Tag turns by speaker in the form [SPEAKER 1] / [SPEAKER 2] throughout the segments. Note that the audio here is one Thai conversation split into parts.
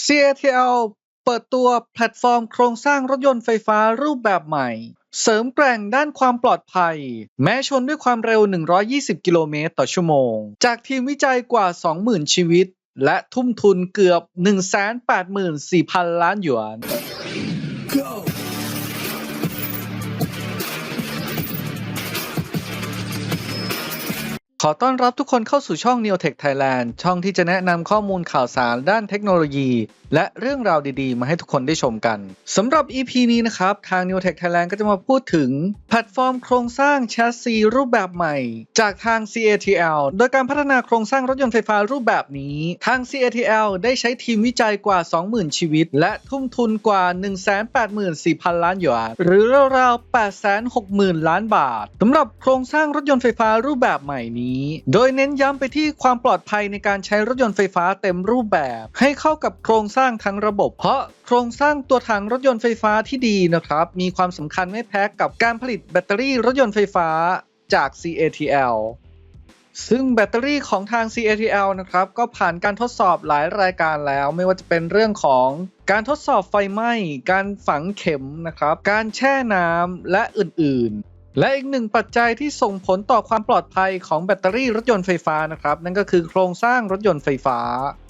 [SPEAKER 1] CATL เปิดตัวแพลตฟอร์มโครงสร้างรถยนต์ไฟฟ้ารูปแบบใหม่ เสริมแกร่งด้านความปลอดภัย แม้ชนด้วยความเร็ว 120 กิโลเมตรต่อชั่วโมง จากทีมวิจัยกว่า 20,000 ชีวิต และทุ่มทุนเกือบ 184,000 ล้านหยวน ขอต้อนรับทุกคนเข้าสู่ช่อง Neotech Thailand ช่องที่จะแนะนำข้อมูลข่าวสารด้านเทคโนโลยี และเรื่องราวดีๆ มาให้ทุกคนได้ชมกันสำหรับ EP นี้นะครับ ทาง Neotech Thailand ก็จะมาพูดถึง แพลตฟอร์มโครงสร้างแชสซีรูปแบบใหม่ จากทาง CATL โดยการพัฒนาโครงสร้างรถยนต์ไฟฟ้ารูปแบบนี้ ทาง CATL ได้ใช้ทีมวิจัยกว่า 20,000 ชีวิต และทุ่มทุนกว่า 184,000 ล้านหยวนหรือราวๆ860,000 ล้านบาทสำหรับโครงสร้างรถยนต์ไฟฟ้ารูปแบบใหม่นี้โดยเน้นย้ำไปที่ความปลอดภัยในการใช้รถยนต์ไฟฟ้าเต็มรูปแบบ ให้เข้ากับโครงสร้างทั้งระบบ เพราะโครงสร้างตัวถังรถยนต์ไฟฟ้าที่ดีนะครับ มีความสำคัญไม่แพ้กับการผลิตแบตเตอรี่รถยนต์ไฟฟ้าจาก CATL ซึ่งแบตเตอรี่ของทาง CATL นะครับ ก็ผ่านการทดสอบหลายรายการแล้ว ไม่ว่าจะเป็นเรื่องของการทดสอบไฟไหม้ การฝังเข็มนะครับ การแช่น้ำและอื่นๆ และอีกหนึ่งปัจจัยที่ส่งผลต่อความปลอดภัยของแบตเตอรี่รถยนต์ไฟฟ้านะครับ นั่นก็คือโครงสร้างรถยนต์ไฟฟ้า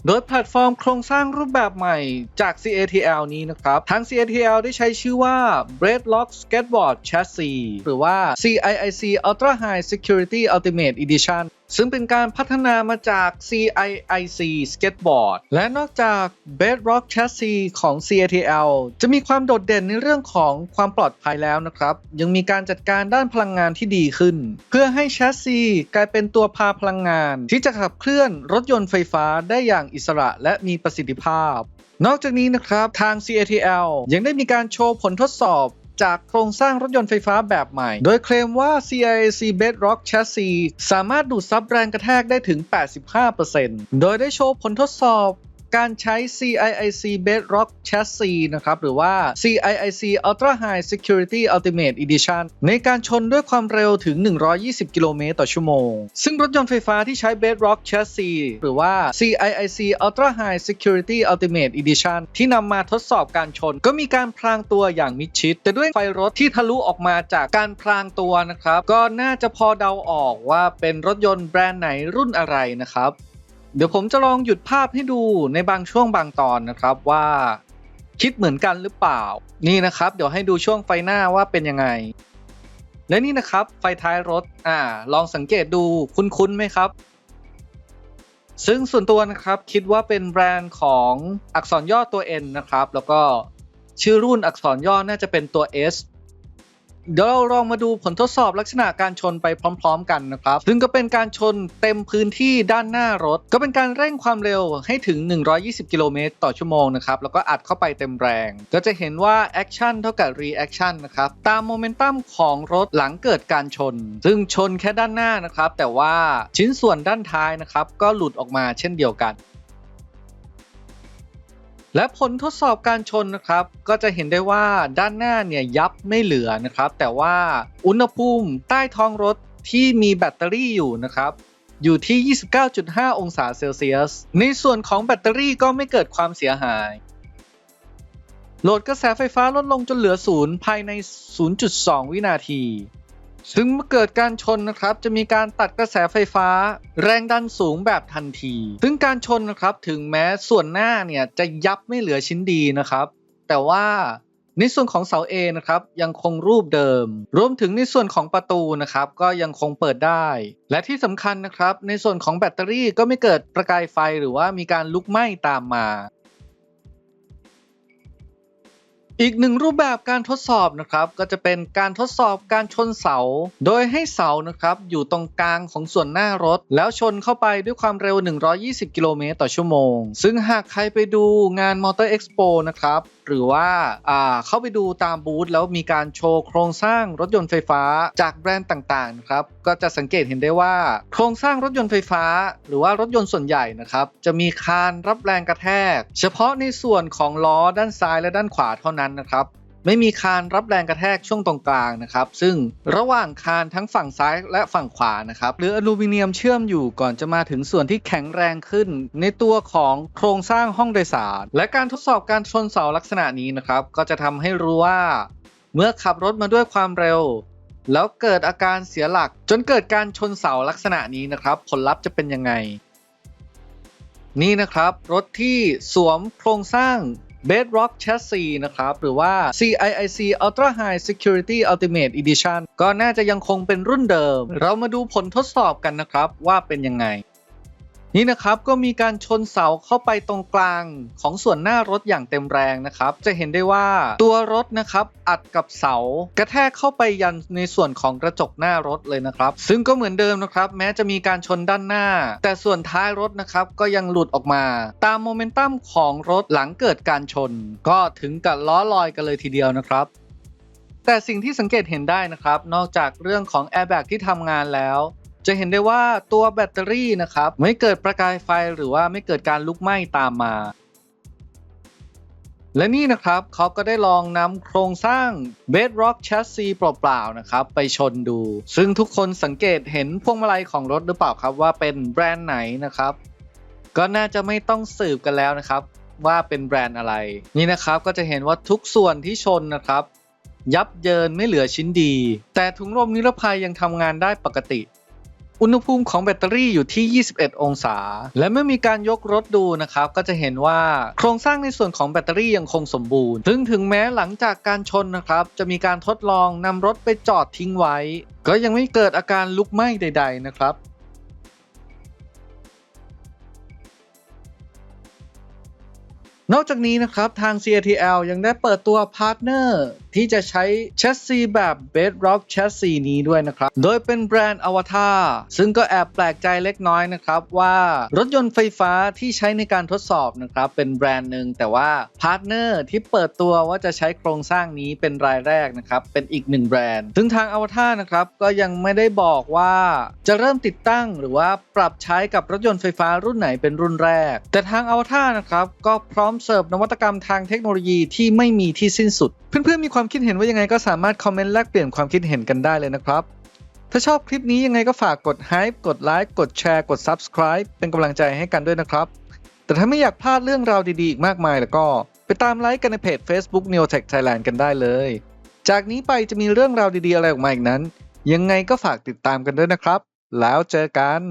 [SPEAKER 1] โดยแพลตฟอร์มโครงสร้างรูปแบบใหม่จาก CATL นี้นะครับ ทาง CATL ได้ใช้ชื่อว่า Breadlock Skateboard Chassis หรือว่า CIIC Ultra High Security Ultimate Edition ซึ่งเป็นการพัฒนามาจาก CIIC Skateboard และนอกจาก Bedrock Chassis ของ CATL จะมีความโดดเด่นในเรื่องของความปลอดภัยแล้วนะครับ ยังมีการจัดการด้านพลังงานที่ดีขึ้น เพื่อให้แชสซีกลายเป็นตัวพาพลังงาน ที่จะขับเคลื่อนรถยนต์ไฟฟ้าได้อย่างอิสระและมีประสิทธิภาพ นอกจากนี้นะครับทาง CATL ยังได้มีการโชว์ผลทดสอบจากโครงสร้างรถยนต์ไฟฟ้าแบบใหม่ โดยเคลมว่า CIAC Bedrock Chassis สามารถดูดซับแรงกระแทกได้ถึง 85%โดยได้โชว์ผลทดสอบ การใช้ CIIC Bedrock Chassis นะครับ หรือว่า CIIC Ultra High Security Ultimate Edition ในการชนด้วยความเร็วถึง 120 กิโลเมตรต่อชั่วโมง ซึ่งรถยนต์ไฟฟ้าที่ใช้ Bedrock Chassis หรือว่า CIIC Ultra High Security Ultimate Edition ที่นำมาทดสอบการชน ก็มีการพรางตัวอย่างมิดชิด แต่ด้วยไฟรถที่ทะลุออกมาจากการพรางตัวนะครับ ก็น่าจะพอเดาออกว่าเป็นรถยนต์แบรนด์ไหนรุ่นอะไรนะครับ เดี๋ยวผมจะลองหยุดภาพให้ดูในบางช่วงบางตอนนะครับว่าคิดเหมือนกันหรือเปล่า นี่นะครับ เดี๋ยวให้ดูช่วงไฟหน้าว่าเป็นยังไง และนี่นะครับไฟท้ายรถอ่า ลองสังเกตดูคุ้นๆไหมครับ ซึ่งส่วนตัวนะครับคิดว่าเป็นแบรนด์ของอักษรย่อตัว N นะครับ แล้วก็ชื่อรุ่นอักษรย่อน่าจะเป็นตัว S เดี๋ยวเราลองมาดูผลทดสอบลักษณะการชนไปพร้อม ๆ กันนะครับ ซึ่งก็เป็นการชนเต็มพื้นที่ด้านหน้ารถ ก็เป็นการเร่งความเร็วให้ถึง 120 กิโลเมตรต่อชั่วโมงนะครับ แล้วก็อัดเข้าไปเต็มแรง ก็จะเห็นว่าแอคชั่นเท่ากับรีแอคชั่นนะครับ ตามโมเมนตัมของรถหลังเกิดการชน ซึ่งชนแค่ด้านหน้านะครับ แต่ว่าชิ้นส่วนด้านท้ายนะครับ ก็หลุดออกมาเช่นเดียวกัน และผลทดสอบการชนนะครับก็จะเห็นได้ว่าด้านหน้าเนี่ยยับไม่เหลือนะครับ แต่ว่าอุณหภูมิใต้ท้องรถที่มีแบตเตอรี่อยู่นะครับอยู่ที่ 29.5 องศาเซลเซียส ในส่วนของแบตเตอรี่ก็ไม่เกิดความเสียหาย โหลดกระแสไฟฟ้าลดลงจนเหลือศูนย์ภายใน 0.2 วินาที ซึ่งเมื่อเกิดการชนนะครับจะมีการตัดกระแสไฟฟ้า แรงดันสูงแบบทันที ซึ่งการชนนะครับถึงแม้ส่วนหน้าเนี่ยจะยับไม่เหลือชิ้นดีนะครับ แต่ว่าในส่วนของเสา A นะครับยังคงรูปเดิม รวมถึงในส่วนของประตูนะครับก็ยังคงเปิดได้ และที่สำคัญนะครับในส่วนของแบตเตอรี่ก็ไม่เกิดประกายไฟหรือว่ามีการลุกไหม้ตามมา อีกหนึ่งรูปแบบการทดสอบนะครับ ก็จะเป็นการทดสอบการชนเสา โดยให้เสานะครับอยู่ตรงกลางของส่วนหน้ารถ แล้วชนเข้าไปด้วยความเร็ว 120 กิโลเมตรต่อชั่วโมง ซึ่งหากใครไปดูงานมอเตอร์เอ็กซ์โปนะครับหรือว่าเข้าไปดูตามบูธแล้วมีการโชว์โครงสร้างรถยนต์ไฟฟ้าจากแบรนด์ต่างๆนะครับก็จะสังเกตเห็นได้ว่า โครงสร้างรถยนต์ไฟฟ้า หรือว่ารถยนต์ส่วนใหญ่นะครับจะมีคานรับแรงกระแทก เฉพาะในส่วนของล้อด้านซ้ายและด้านขวาเท่านั้นนะครับ ไม่มีคานรับแรงกระแทกช่วงตรงกลางนะครับ ซึ่งระหว่างคานทั้งฝั่งซ้ายและฝั่งขวานะครับหรืออลูมิเนียมเชื่อมอยู่ก่อนจะมาถึงส่วนที่แข็งแรงขึ้น ในตัวของโครงสร้างห้องโดยสาร และการทดสอบการชนเสาลักษณะนี้นะครับ ก็จะทำให้รู้ว่า เมื่อขับรถมาด้วยความเร็ว แล้วเกิดอาการเสียหลัก จนเกิดการชนเสาลักษณะนี้นะครับ ผลลัพธ์จะเป็นยังไงนี่นะครับ รถที่สวมโครงสร้าง Bedrock Chassis นะครับ หรือว่า CIIC Ultra High Security Ultimate Edition ก็น่าจะยังคงเป็นรุ่นเดิม เรามาดูผลทดสอบกันนะครับว่าเป็นยังไง นี่นะครับก็มีการชนเสาเข้าไปตรงกลางของส่วนหน้ารถอย่างเต็มแรงนะครับ จะเห็นได้ว่าตัวรถนะครับอัดกับเสากระแทกเข้าไปยันในส่วนของกระจกหน้ารถเลยนะครับ ซึ่งก็เหมือนเดิมนะครับ แม้จะมีการชนด้านหน้า แต่ส่วนท้ายรถนะครับก็ยังหลุดออกมา ตามโมเมนตัมของรถหลังเกิดการชน ก็ถึงกับล้อลอยกันเลยทีเดียวนะครับแต่สิ่งที่สังเกตเห็นได้นะครับ นอกจากเรื่องของแอร์แบ็กที่ทำงานแล้ว จะเห็นได้ว่าตัวแบตเตอรี่นะครับ ไม่เกิดประกายไฟหรือว่าไม่เกิดการลุกไหม้ตามมา และนี่นะครับเขาก็ได้ลองนำโครงสร้าง Bedrock Chassis เปล่าๆนะครับ ไปชนดู ซึ่งทุกคนสังเกตเห็นพวงมาลัยของรถหรือเปล่าครับว่าเป็นแบรนด์ไหนนะครับ ก็น่าจะไม่ต้องสืบกันแล้วนะครับ ว่าเป็นแบรนด์อะไร นี่นะครับก็จะเห็นว่าทุกส่วนที่ชนนะครับยับเยินไม่เหลือชิ้นดี แต่ถุงลมนิรภัยยังทำงานได้ปกติ อุณหภูมิของแบตเตอรี่อยู่ที่ 21 องศา และเมื่อมีการยกรถดูนะครับ ก็จะเห็นว่าโครงสร้างในส่วนของแบตเตอรี่ยังคงสมบูรณ์ ซึ่งถึงแม้หลังจากการชนนะครับ จะมีการทดลองนำรถไปจอดทิ้งไว้ ก็ยังไม่เกิดอาการลุกไหม้ใด ๆ นะครับนอกจากนี้นะครับ ทาง CATL ยังได้เปิดตัวพาร์ทเนอร์ ที่จะใช้แชสซีแบบ Bedrock Chassis นี้ด้วยนะครับ โดยเป็นแบรนด์ Avatar ซึ่งก็แอบแปลกใจเล็กน้อยนะครับว่ารถยนต์ไฟฟ้าที่ใช้ในการทดสอบนะครับเป็นแบรนด์หนึ่งแต่ว่าพาร์ทเนอร์ที่เปิดตัวว่าจะใช้โครงสร้างนี้เป็นรายแรกนะครับเป็นอีกหนึ่งแบรนด์ ซึ่งทาง Avatar นะครับก็ยังไม่ได้บอกว่าจะเริ่มติดตั้งหรือว่าปรับใช้กับรถยนต์ไฟฟ้ารุ่นไหนเป็นรุ่นแรก แต่ทาง Avatar นะครับก็พร้อมเสิร์ฟนวัตกรรมทางเทคโนโลยีที่ไม่มีที่สิ้นสุด เพื่อนๆมีความความคิดเห็นว่ายังไงก็สามารถคอมเมนต์แลกเปลี่ยนความคิดเห็นกันได้เลยนะครับ ถ้าชอบคลิปนี้ยังไงก็ฝากกด Hype กดไลค์กดแชร์กด Subscribe เป็นกำลังใจให้กันด้วยนะครับ แต่ถ้าไม่อยากพลาดเรื่องราวดีๆอีกมากมายแล้วก็ ไปตามไลค์กันในเพจ Facebook Neotech Thailand กันได้เลย จากนี้ไปจะมีเรื่องราวดีๆอะไรออกมาอีกนั้น ยังไงก็ฝากติดตามกันด้วยนะครับ แล้วเจอกัน